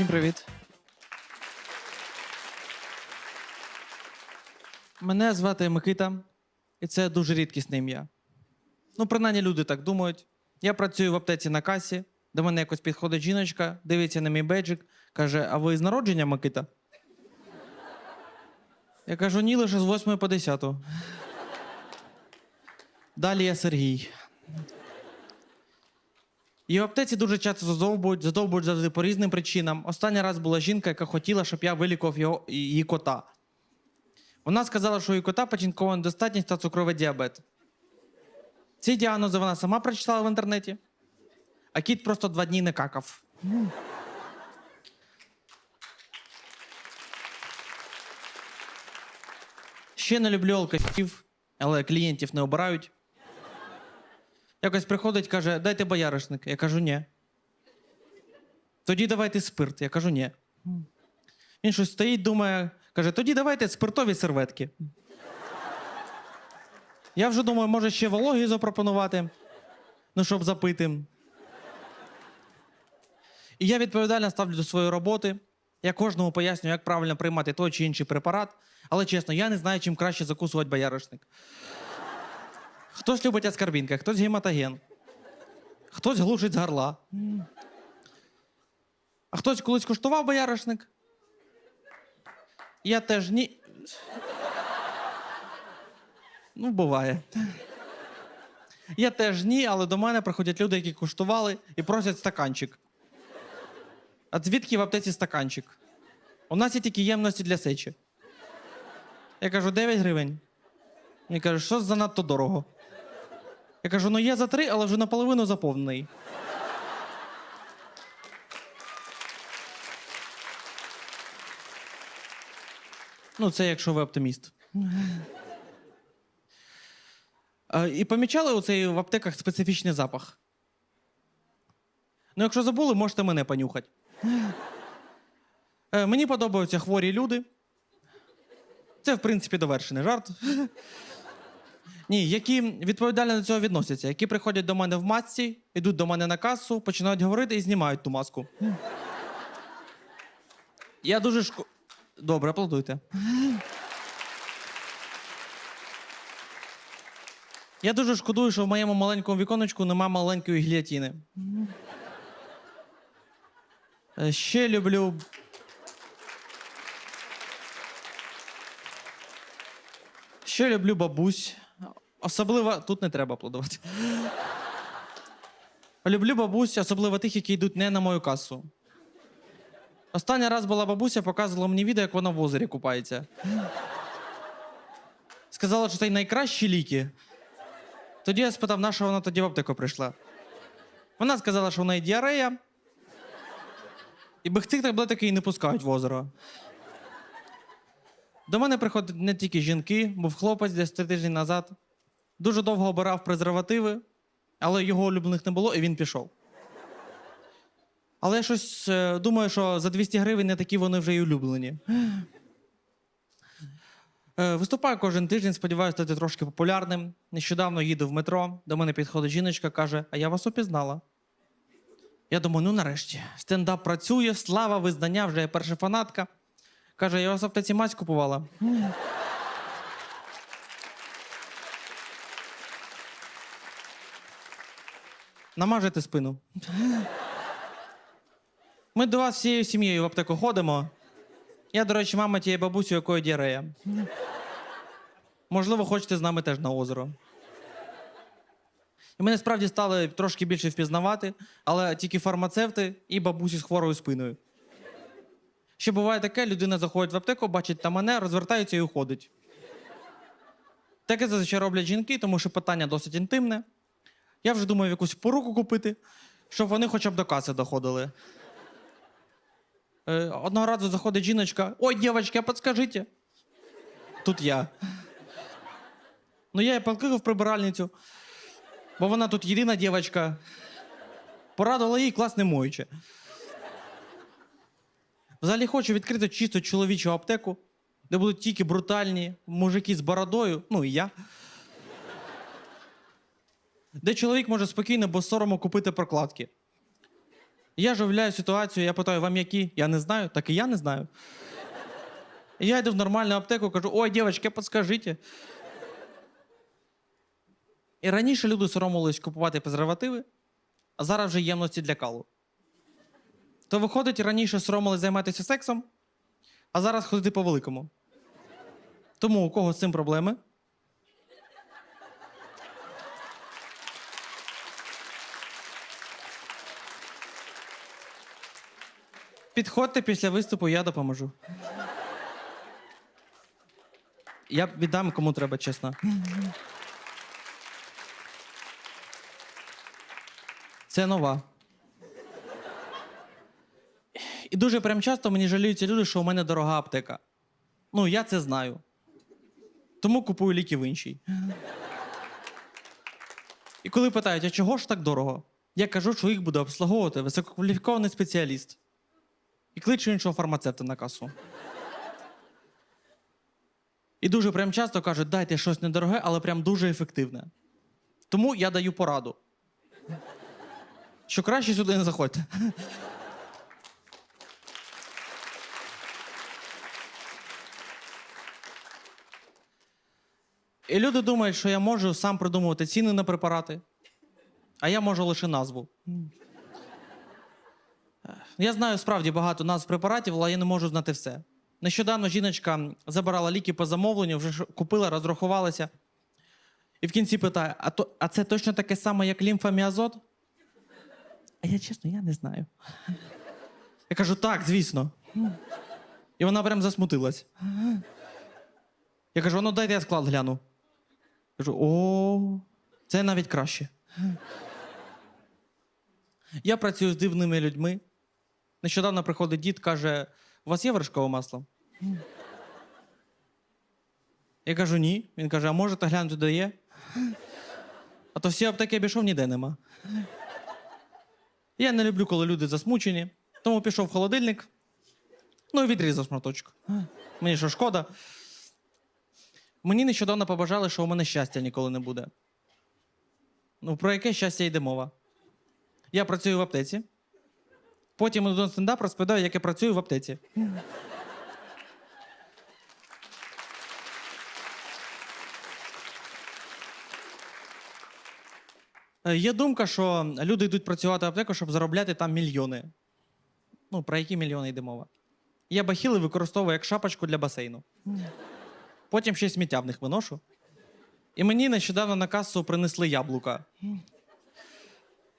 Всім привіт. Мене звати Микита, і це дуже рідкісне ім'я. Ну, принаймні люди так думають. Я працюю в аптеці на касі, до мене якось підходить жіночка, дивиться на мій бейджик, каже: А ви з народження Микита? Я кажу, ні, лише з 8 по 10. Далі я Сергій. І в аптеці дуже часто задовбують, задовбують завжди по різним причинам. Останній раз була жінка, яка хотіла, щоб я вилікував його, її кота. Вона сказала, що її кота печінкова недостатність та цукровий діабет. Ці діагнози вона сама прочитала в інтернеті, а кіт просто два дні не какав. Ще не люблю алкашів, але клієнтів не обирають. Якось приходить, каже, дайте бояришник. Я кажу, ні. Тоді давайте спирт. Я кажу, ні. Він щось стоїть, думає, каже, тоді давайте спиртові серветки. Я вже думаю, може ще вологі запропонувати, ну, щоб запити. І я відповідально ставлю до своєї роботи. Я кожному пояснюю, як правильно приймати той чи інший препарат, але чесно, я не знаю, чим краще закусувати бояришник. Хтось любить аскарбінка, хтось гематоген, хтось глушить з горла. А хтось колись куштував бояришник? Я теж ні. Ну, буває. Я теж ні, але до мене приходять люди, які куштували і просять стаканчик. А звідки в аптеці стаканчик? У нас є тільки ємності для сечі. Я кажу, 9 гривень. Мені кажуть, що занадто дорого. Я кажу, ну є за три, але вже наполовину заповнений. Ну, це якщо ви оптиміст. І помічали оцей в аптеках специфічний запах. Ну, якщо забули, можете мене понюхати. Е, Мені подобаються хворі люди. Це, в принципі, довершений жарт. Ні, які відповідально до цього відносяться, які приходять до мене в масці, йдуть до мене на касу, починають говорити і знімають ту маску. Я дуже шко... Добре, аплодуйте. Я дуже шкодую, що в моєму маленькому віконечку нема маленької гільятіни. Е, Ще люблю. Ще люблю бабусь. Особливо тут не треба аплодувати. Люблю бабусь, особливо тих, які йдуть не на мою касу. Останній раз була бабуся, показувала мені відео, як вона в озері купається. Сказала, що це найкращі ліки. Тоді я спитав, на що вона тоді в аптеку прийшла. Вона сказала, що в неї діарея. І без цих таблеток її не пускають в озеро. До мене приходять не тільки жінки, був хлопець десь три тижні назад. Дуже довго обирав презервативи, але його улюблених не було, і він пішов. Але я щось е, думаю, що за 200 гривень не такі вони вже й улюблені. Е, Виступаю кожен тиждень, сподіваюся, стати трошки популярним. Нещодавно їду в метро, до мене підходить жіночка, каже: А я вас упізнала. Я думаю, ну нарешті, стендап працює, слава, визнання, вже я перша фанатка. Каже, я вас аптеці мазь купувала. Намажете спину. Ми до вас всією сім'єю в аптеку ходимо. Я, до речі, мама тієї бабусі, у якої діарея. Можливо, хочете з нами теж на озеро. І мене справді стали трошки більше впізнавати, але тільки фармацевти і бабусі з хворою спиною. Ще буває таке, людина заходить в аптеку, бачить там мене, розвертається і уходить. Таке зазвичай роблять жінки, тому що питання досить інтимне. Я вже думаю якусь поруку купити, щоб вони хоча б до каси доходили. Е, одного разу заходить жіночка: Ой, дівчатки, а підскажіть. Тут я. Ну, я її в прибиральницю, бо вона тут єдина дівчинка. Порадила їй класне моюче. Взагалі хочу відкрити чисто чоловічу аптеку, де будуть тільки брутальні мужики з бородою, ну і я. Де чоловік може спокійно без сорому купити прокладки. Я ж ситуацію, я питаю, вам які? Я не знаю, так і я не знаю. Я йду в нормальну аптеку, кажу: ой, дівчатки, підскажіть. І раніше люди соромились купувати презервативи, а зараз вже ємності для калу. То виходить, раніше соромились займатися сексом, а зараз ходити по великому. Тому у кого з цим проблеми? Підходьте після виступу, я допоможу. Я віддам кому треба, чесно. Це нова. І дуже прям часто мені жаліються люди, що у мене дорога аптека. Ну, я це знаю. Тому купую ліки в іншій. І коли питають, а чого ж так дорого? Я кажу, що їх буде обслуговувати висококваліфікований спеціаліст. І кличу іншого фармацевта на касу. І дуже прям часто кажуть, дайте щось недороге, але прям дуже ефективне. Тому я даю пораду. Що краще сюди не заходьте. І люди думають, що я можу сам придумувати ціни на препарати, а я можу лише назву. Я знаю справді багато назв препаратів, але я не можу знати все. Нещодавно жіночка забирала ліки по замовленню, вже купила, розрахувалася. І в кінці питає: а, то, а це точно таке саме, як лімфаміазот? А я чесно, я не знаю. Я кажу, так, звісно. І вона прям засмутилась. Я кажу, ну дайте я склад гляну. Кажу, о, це навіть краще. Я працюю з дивними людьми. Нещодавно приходить дід, каже: у вас є вершкове масло? Я кажу, ні. Він каже, а можете глянути, де є? А то всі аптеки обійшов, ніде нема. Я не люблю, коли люди засмучені, тому пішов в холодильник, ну і відрізав шматочок. Мені що шкода. Мені нещодавно побажали, що у мене щастя ніколи не буде. Ну, про яке щастя йде мова? Я працюю в аптеці. Потім на стендап розповідаю, як я працюю в аптеці. Е, Є думка, що люди йдуть працювати в аптеку, щоб заробляти там мільйони. Ну, про які мільйони йде мова? Я бахіли використовую як шапочку для басейну. Потім ще й сміття в них виношу. І мені нещодавно на касу принесли яблука.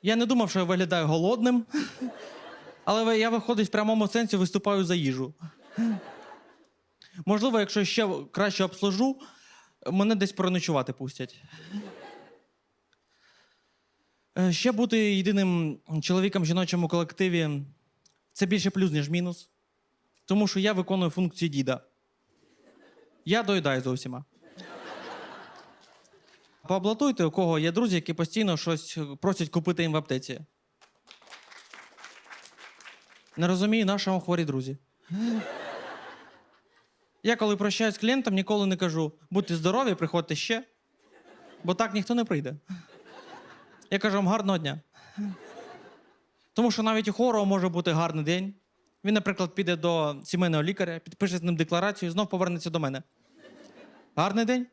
Я не думав, що я виглядаю голодним, але я виходить в прямому сенсі виступаю за їжу. Можливо, якщо ще краще обслужу, мене десь переночувати пустять. Е, Ще бути єдиним чоловіком в жіночому колективі це більше плюс, ніж мінус. Тому що я виконую функцію діда. Я доїдаю з усіма. Поаплатуйте, у кого є друзі, які постійно щось просять купити їм в аптеці. Не розумію, на хворі друзі. Я коли прощаюсь з клієнтом, ніколи не кажу: будьте здорові, приходьте ще, бо так ніхто не прийде. Я кажу вам гарного дня. Тому що навіть у хворого може бути гарний день. Він, наприклад, піде до сімейного лікаря, підпише з ним декларацію і знов повернеться до мене. Гарний день?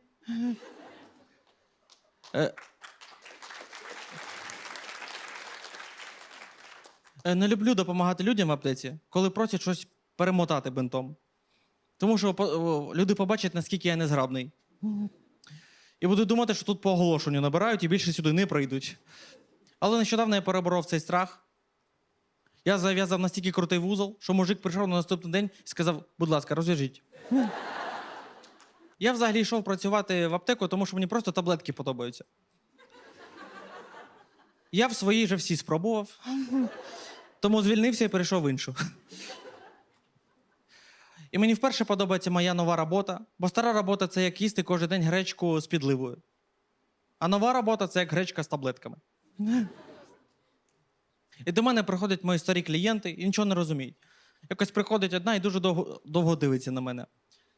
Е, Не люблю допомагати людям в аптеці, коли просять щось перемотати бинтом. Тому що по- люди побачать, наскільки я незграбний. І будуть думати, що тут по оголошенню набирають і більше сюди не прийдуть. Але нещодавно я переборов цей страх. Я зав'язав настільки крутий вузол, що мужик прийшов на наступний день і сказав: будь ласка, розв'яжіть. Я взагалі йшов працювати в аптеку, тому що мені просто таблетки подобаються. Я в своїй же всі спробував, тому звільнився і перейшов в іншу. І мені вперше подобається моя нова робота, бо стара робота це як їсти кожен день гречку з підливою. А нова робота це як гречка з таблетками. І до мене приходять мої старі клієнти і нічого не розуміють. Якось приходить одна і дуже довго, довго дивиться на мене.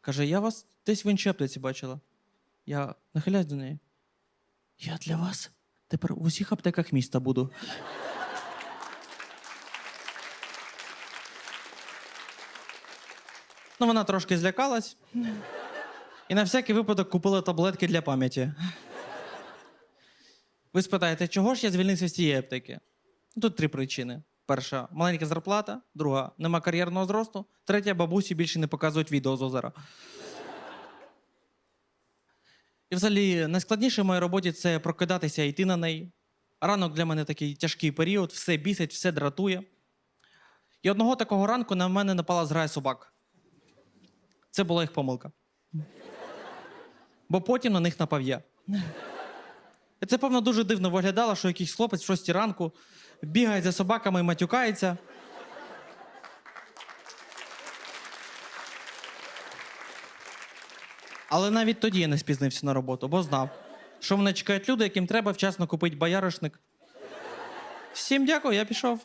Каже: я вас десь в іншій аптеці бачила. Я нахиляюсь до неї. Я для вас тепер в усіх аптеках міста буду. Ну, вона трошки злякалась. І на всякий випадок купила таблетки для пам'яті. Ви спитаєте, чого ж я звільнився з цієї аптеки? Ну, Тут три причини: перша маленька зарплата, друга нема кар'єрного зросту, третя бабусі більше не показують відео з озера. І взагалі найскладніше в моїй роботі це прокидатися і йти на неї. Ранок для мене такий тяжкий період, все бісить, все дратує. І одного такого ранку на мене напала зграя собак. Це була їх помилка. Бо потім на них напав я. Це, певно, дуже дивно виглядало, що якийсь хлопець в 6 ранку бігає за собаками і матюкається. Але навіть тоді я не спізнився на роботу, бо знав, що мене чекають люди, яким треба вчасно купити бояришник. Всім дякую, я пішов.